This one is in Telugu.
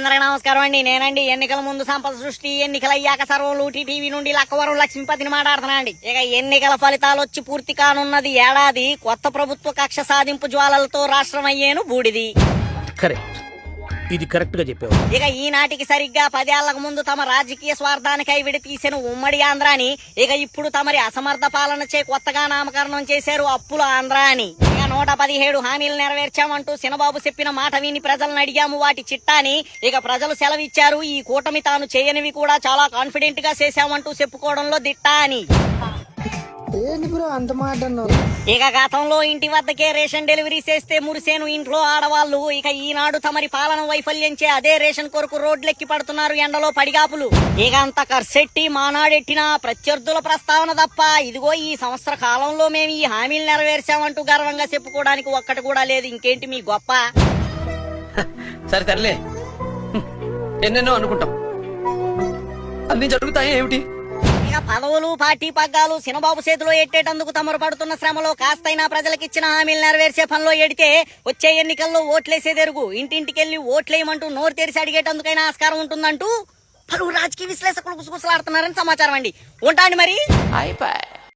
అందరికి నమస్కారం అండి. నేనండి. ఎన్నికల ముందు సంపద సృష్టి ఎన్నికల అయ్యాక సర్వం టీవీ నుండి లక్కవరం లక్ష్మీపతిని మాట్లాడుతున్నా అండి. ఇక ఎన్నికల ఫలితాలు వచ్చి పూర్తి కానున్నది ఏడాది కొత్త ప్రభుత్వ కక్ష సాధింపు జ్వాలలతో రాష్ట్రం అయ్యేను బూడిది. కరెక్ట్. ఇది కరెక్ట్గా చెప్పావు. ఇక ఈనాటికి సరిగ్గా పదేళ్ళకు ముందు తమ రాజకీయ స్వార్థానికై విడతీసిన ఉమ్మడి ఆంధ్రాని ఇక ఇప్పుడు తమరి అసమర్థ పాలన చే కొత్తగా నామకరణం చేశారు అప్పుల ఆంధ్ర అని ఇక నూట పదిహేడు హామీలు నెరవేర్చామంటూ సినబాబు చెప్పిన మాట విని ప్రజలను అడిగాము. వాటి చిట్టాని ఇక ప్రజలు సెలవిచ్చారు. ఈ కూటమి తాను చేయనివి కూడా చాలా కాన్ఫిడెంట్గా చేశామంటూ చెప్పుకోవడంలో దిట్టా అని. ఏంటి బ్రో అంత మాట ఇక గతంలో ఇంటి వద్దకే రేషన్ డెలివరీ చేస్తే మురిసేను ఇంట్లో ఆడవాళ్ళు. ఇక ఈనాడు తమరి పాలన వైఫల్యంచే అదే రేషన్ కొరకు రోడ్లెక్కి పడుతున్నారు ఎండలో పడిగాపులు. ఇక అంత కర్సెట్టి మానాడెట్టిన ప్రత్యర్థుల ప్రస్తావన తప్ప ఇదిగో ఈ సంవత్సర కాలంలో మేము ఈ హామీలు నెరవేర్చామంటూ గర్వంగా చెప్పుకోవడానికి ఒక్కటి కూడా లేదు. ఇంకేంటి మీ గొప్ప? సరే తరలే ఎన్నెన్నో అనుకుంటాం. అన్ని జరుగుతాయి ఏమిటి? పదవులు పార్టీ పగ్గాలు సినబాబు చేతిలో ఎట్టేటందుకు తమరు పడుతున్న శ్రమలో కాస్తైనా ప్రజలకిచ్చిన హామీలు నెరవేర్చే పనిలో ఎడితే వచ్చే ఎన్నికల్లో ఓట్లేసేదెరుగు ఇంటింటికెళ్ళి ఓట్లేయమంటూ నోరు తెరిచి అడిగేటందుకైనా ఆస్కారం ఉంటుందంటూ పలువురు రాజకీయ విశ్లేషకులు గుసగుసలాడుతున్నారని సమాచారం అండి. ఉంటాండి మరి. అయిపోయి.